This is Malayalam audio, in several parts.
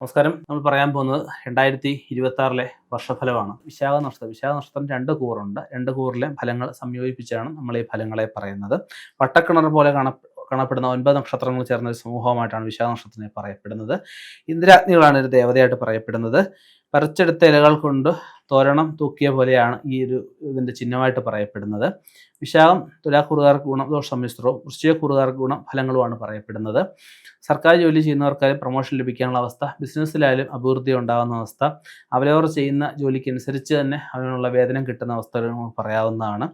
നമസ്കാരം. നമ്മൾ പറയാൻ പോകുന്നത് രണ്ടായിരത്തി ഇരുപത്തി ആറിലെ വർഷഫലമാണ്. വിശാഖ നക്ഷത്രം വിശാഖ നക്ഷത്രം രണ്ട് കൂറുണ്ട്. രണ്ട് കൂറിലെ ഫലങ്ങൾ സംയോജിപ്പിച്ചാണ് നമ്മൾ ഈ ഫലങ്ങളെ പറയുന്നത്. വട്ടക്കിണർ പോലെ കാണ കാണപ്പെടുന്ന ഒൻപത് നക്ഷത്രങ്ങൾ ചേർന്ന ഒരു സമൂഹമായിട്ടാണ് വിശാഖ നക്ഷത്രത്തിനെ പറയപ്പെടുന്നത്. ഇന്ദ്രാഗ്നികളാണ് ഒരു ദേവതയായിട്ട് പറയപ്പെടുന്നത്. പറിച്ചെടുത്ത ഇലകൾ കൊണ്ട് തോരണം തൂക്കിയ പോലെയാണ് ഈ ഒരു ഇതിന്റെ ചിഹ്നമായിട്ട് പറയപ്പെടുന്നത്. വിശാഖം തുലാക്കുറുകാർക്ക് ഗുണം ദോഷ സമ്മിശ്രവും വൃശ്ചികക്കുറുകാർക്ക് ഗുണം ഫലങ്ങളുമാണ് പറയപ്പെടുന്നത്. സർക്കാർ ജോലി ചെയ്യുന്നവർക്കായാലും പ്രൊമോഷൻ ലഭിക്കാനുള്ള അവസ്ഥ ബിസിനസ്സിലായാലും അഭിവൃദ്ധി ഉണ്ടാകുന്ന അവസ്ഥ അവരവർ ചെയ്യുന്ന ജോലിക്കനുസരിച്ച് തന്നെ അവനുള്ള വേതനം കിട്ടുന്ന അവസ്ഥകൾ പറയാവുന്നതാണ്.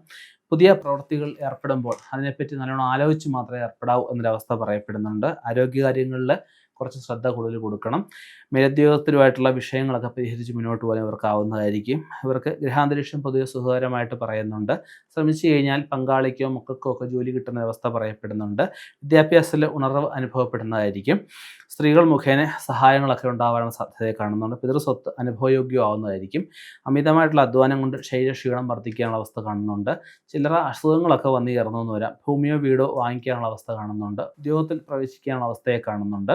പുതിയ പ്രവൃത്തികൾ ഏർപ്പെടുമ്പോൾ അതിനെപ്പറ്റി നല്ലോണം ആലോചിച്ച് മാത്രമേ ഏർപ്പെടാവൂ എന്നൊരവസ്ഥ പറയപ്പെടുന്നുണ്ട്. ആരോഗ്യകാര്യങ്ങളിൽ കുറച്ച് ശ്രദ്ധ കൂടുതൽ കൊടുക്കണം. മേലുദ്യോഗസ്ഥരുമായിട്ടുള്ള വിഷയങ്ങളൊക്കെ പരിഹരിച്ച് മുന്നോട്ട് പോകാൻ ഇവർക്കാവുന്നതായിരിക്കും. ഇവർക്ക് ഗ്രഹാന്തരീക്ഷം പൊതുവെ സുഖകരമായിട്ട് പറയുന്നുണ്ട്. ശ്രമിച്ചു കഴിഞ്ഞാൽ പങ്കാളിക്കോ മക്കൾക്കോ ഒക്കെ ജോലി കിട്ടുന്ന അവസ്ഥ പറയപ്പെടുന്നുണ്ട്. വിദ്യാഭ്യാസത്തിൽ ഉണർവ് അനുഭവപ്പെടുന്നതായിരിക്കും. സ്ത്രീകൾ മുഖേന സഹായങ്ങളൊക്കെ ഉണ്ടാവാനുള്ള സാധ്യത കാണുന്നുണ്ട്. പിതൃസ്വത്ത് അനുഭവയോഗ്യമാവുന്നതായിരിക്കും. അമിതമായിട്ടുള്ള അധ്വാനം കൊണ്ട് ശരീരക്ഷീണം വർദ്ധിക്കാനുള്ള അവസ്ഥ കാണുന്നുണ്ട്. ചില്ലറ അസുഖങ്ങളൊക്കെ വന്നു എന്ന് വരാം. ഭൂമിയോ വീടോ വാങ്ങിക്കാനുള്ള അവസ്ഥ കാണുന്നുണ്ട്. ഉദ്യോഗത്തിൽ പ്രവേശിക്കാനുള്ള അവസ്ഥയെ കാണുന്നുണ്ട്.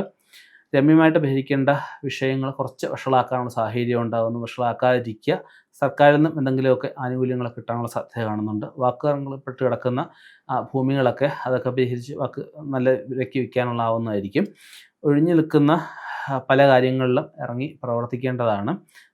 രമ്യമായിട്ട് ഭരിക്കേണ്ട വിഷയങ്ങൾ കുറച്ച് വഷളാക്കാനുള്ള സാഹചര്യം ഉണ്ടാകുന്നു വഷളാക്കാതിരിക്കുക. സർക്കാരിൽ നിന്നും എന്തെങ്കിലുമൊക്കെ ആനുകൂല്യങ്ങൾ കിട്ടാനുള്ള സാധ്യത കാണുന്നുണ്ട്. വാക്കുകളപ്പെട്ട് കിടക്കുന്ന ഭൂമികളൊക്കെ അതൊക്കെ പരിഹരിച്ച് വാക്ക് നല്ല വിലക്കി വയ്ക്കാനുള്ള ആവുന്നതായിരിക്കും ഒഴിഞ്ഞു നിൽക്കുന്ന പല കാര്യങ്ങളിലും ഇറങ്ങി പ്രവർത്തിക്കേണ്ടതാണ്.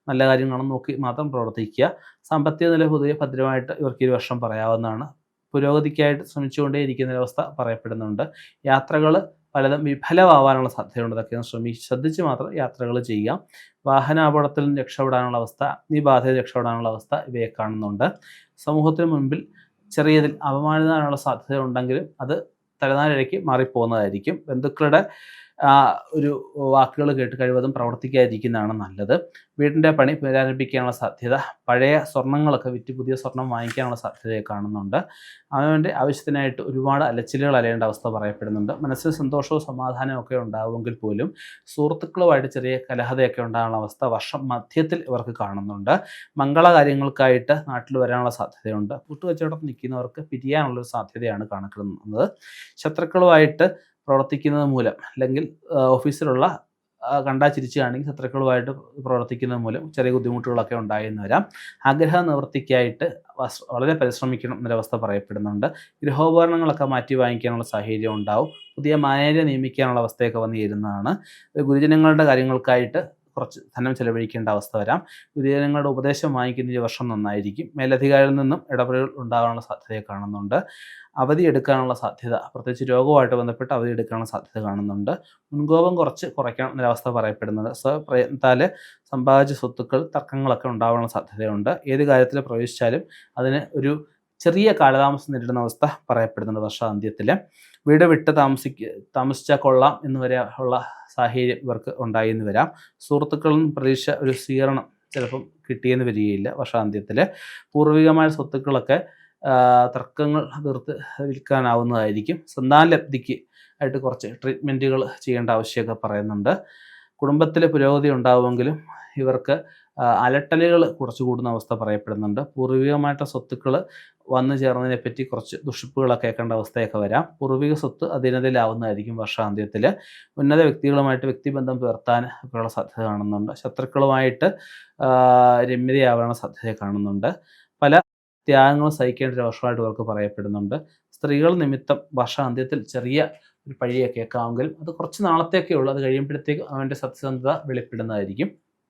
നല്ല കാര്യങ്ങളും നോക്കി മാത്രം പ്രവർത്തിക്കുക. സാമ്പത്തിക നില പൊതുവെ ഭദ്രമായിട്ട് ഇവർക്ക് ഈ വർഷം പറയാവുന്നതാണ്. പുരോഗതിക്കായിട്ട് ശ്രമിച്ചുകൊണ്ടേയിരിക്കുന്ന ഒരവസ്ഥ പറയപ്പെടുന്നുണ്ട്. യാത്രകൾ പലതും വിഫലമാവാനുള്ള സാധ്യതയുണ്ട്. അതൊക്കെ ശ്രമി ശ്രദ്ധിച്ച് മാത്രം യാത്രകൾ ചെയ്യാം വാഹനാപകടത്തിൽ നിന്ന് രക്ഷപ്പെടാനുള്ള അവസ്ഥ അഗ്നിബാധയിൽ രക്ഷപ്പെടാനുള്ള അവസ്ഥ ഇവയെ കാണുന്നുണ്ട്. സമൂഹത്തിന് മുൻപിൽ ചെറിയതിൽ അപമാനിതാനുള്ള സാധ്യത ഉണ്ടെങ്കിലും അത് തലനാരിഴയ്ക്ക് മാറിപ്പോകുന്നതായിരിക്കും. ബന്ധുക്കളുടെ ഒരു വാക്കുകൾ കേട്ട് കഴിവതും പ്രവർത്തിക്കാതിരിക്കുന്നതാണ് നല്ലത്. വീടിന്റെ പണി പുനരാരംഭിക്കാനുള്ള സാധ്യത പഴയ സ്വർണങ്ങളൊക്കെ വിറ്റ് പുതിയ സ്വർണം വാങ്ങിക്കാനുള്ള സാധ്യതയെ കാണുന്നുണ്ട്. അവന്റെ ആവശ്യത്തിനായിട്ട് ഒരുപാട് അലച്ചിലുകൾ അലയേണ്ട അവസ്ഥ പറയപ്പെടുന്നുണ്ട്. മനസ്സിൽ സന്തോഷവും സമാധാനവും ഒക്കെ ഉണ്ടാവുമെങ്കിൽ പോലും സുഹൃത്തുക്കളുമായിട്ട് ചെറിയ കലഹതയൊക്കെ ഉണ്ടാകാനുള്ള അവസ്ഥ വർഷം മധ്യത്തിൽ ഇവർക്ക് കാണുന്നുണ്ട്. മംഗളകാര്യങ്ങൾക്കായിട്ട് നാട്ടിൽ വരാനുള്ള സാധ്യതയുണ്ട്. കൂട്ടുകച്ചവടം നിൽക്കുന്നവർക്ക് പിരിയാനുള്ളൊരു സാധ്യതയാണ് കണക്കിടുന്നത് ശത്രുക്കളുമായിട്ട് പ്രവർത്തിക്കുന്നത് മൂലം അല്ലെങ്കിൽ ഓഫീസിലുള്ള കണ്ടാ ചിരിച്ചു കാണെങ്കിൽ ശത്രുക്കളുമായിട്ട് പ്രവർത്തിക്കുന്നത് മൂലം ചെറിയ ബുദ്ധിമുട്ടുകളൊക്കെ ഉണ്ടായെന്ന് വരാം. ആഗ്രഹ നിവൃത്തിക്കായിട്ട് വളരെ പരിശ്രമിക്കണം എന്നൊരവസ്ഥ പറയപ്പെടുന്നുണ്ട്. ഗൃഹോപകരണങ്ങളൊക്കെ മാറ്റി വാങ്ങിക്കാനുള്ള സാഹചര്യം ഉണ്ടാവും. പുതിയ മാനേജരെ നിയമിക്കാനുള്ള അവസ്ഥയൊക്കെ വന്നു ചേരുന്നതാണ് ഗുരുജനങ്ങളുടെ കാര്യങ്ങൾക്കായിട്ട് കുറച്ച് ധനം ചെലവഴിക്കേണ്ട അവസ്ഥ വരാം. ഗുരുജനങ്ങളുടെ ഉപദേശം വാങ്ങിക്കുന്ന ഈ വർഷം നന്നായിരിക്കും. മേലധികാരിയിൽ നിന്നും ഇടപെടൽ ഉണ്ടാകാനുള്ള സാധ്യതയെ കാണുന്നുണ്ട്. അവധി എടുക്കാനുള്ള സാധ്യത പ്രത്യേകിച്ച് രോഗവുമായിട്ട് ബന്ധപ്പെട്ട് അവധി എടുക്കാനുള്ള സാധ്യത കാണുന്നുണ്ട്. മുൻകോപം കുറച്ച് കുറയ്ക്കണം എന്നൊരവസ്ഥ പറയപ്പെടുന്നത്. സ്വപ്രയത്നത്താൽ സമ്പാദിച്ച സ്വത്തുക്കൾ തർക്കങ്ങളൊക്കെ ഉണ്ടാകാനുള്ള സാധ്യതയുണ്ട്. ഏത് കാര്യത്തിൽ പ്രവേശിച്ചാലും അതിന് ഒരു ചെറിയ കാലതാമസം നേരിടുന്ന അവസ്ഥ പറയപ്പെടുന്നുണ്ട് വർഷാന്ത്യത്തിൽ വീട് വിട്ട് താമസിക്ക താമസിച്ചാൽ കൊള്ളാം എന്ന് വരെ ഉള്ള സാഹചര്യം ഇവർക്ക് ഉണ്ടായി എന്ന് വരാം. സുഹൃത്തുക്കളിൽ നിന്ന് പ്രതീക്ഷ ഒരു സ്വീകരണം ചിലപ്പം കിട്ടിയെന്ന് വരികയില്ല വർഷാന്ത്യത്തിൽ പൂർവികമായ സ്വത്തുക്കളൊക്കെ തർക്കങ്ങൾ തീർത്ത് വിൽക്കാനാവുന്നതായിരിക്കും. സന്താനലബ്ധിക്ക് ആയിട്ട് കുറച്ച് ട്രീറ്റ്മെന്റുകൾ ചെയ്യേണ്ട ആവശ്യമൊക്കെ പറയുന്നുണ്ട്. കുടുംബത്തിൽ പുരോഗതി ഉണ്ടാവുമെങ്കിലും ഇവർക്ക് അലട്ടലുകൾ കുറച്ച് കൂടുന്ന അവസ്ഥ പറയപ്പെടുന്നുണ്ട്. പൂർവികമായിട്ട് സ്വത്തുക്കൾ വന്നു ചേർന്നതിനെ പറ്റി കുറച്ച് ദുഷിപ്പുകളൊക്കെ കേൾക്കേണ്ട അവസ്ഥയൊക്കെ വരാം. പൂർവിക സ്വത്ത് അധീനതയിലാവുന്നതായിരിക്കും വർഷാന്ത്യത്തിൽ ഉന്നത വ്യക്തികളുമായിട്ട് വ്യക്തിബന്ധം പുലർത്താൻ ഒക്കെയുള്ള സാധ്യത കാണുന്നുണ്ട്. ശത്രുക്കളുമായിട്ട് രമ്യതയാവാനുള്ള സാധ്യത കാണുന്നുണ്ട്. പല ത്യാഗങ്ങളും സഹിക്കേണ്ട ഒരു വർഷമായിട്ട് ഇവർക്ക് പറയപ്പെടുന്നുണ്ട്. സ്ത്രീകൾ നിമിത്തം വർഷാന്ത്യത്തിൽ ചെറിയ ഒരു പഴിയൊക്കെ കേൾക്കാമെങ്കിലും അത് കുറച്ച് നാളത്തേക്കേ ഉള്ളൂ. അത് കഴിയുമ്പോഴത്തേക്കും അവന്റെ സത്യസന്ധത വെളിപ്പെടുന്നതായിരിക്കും.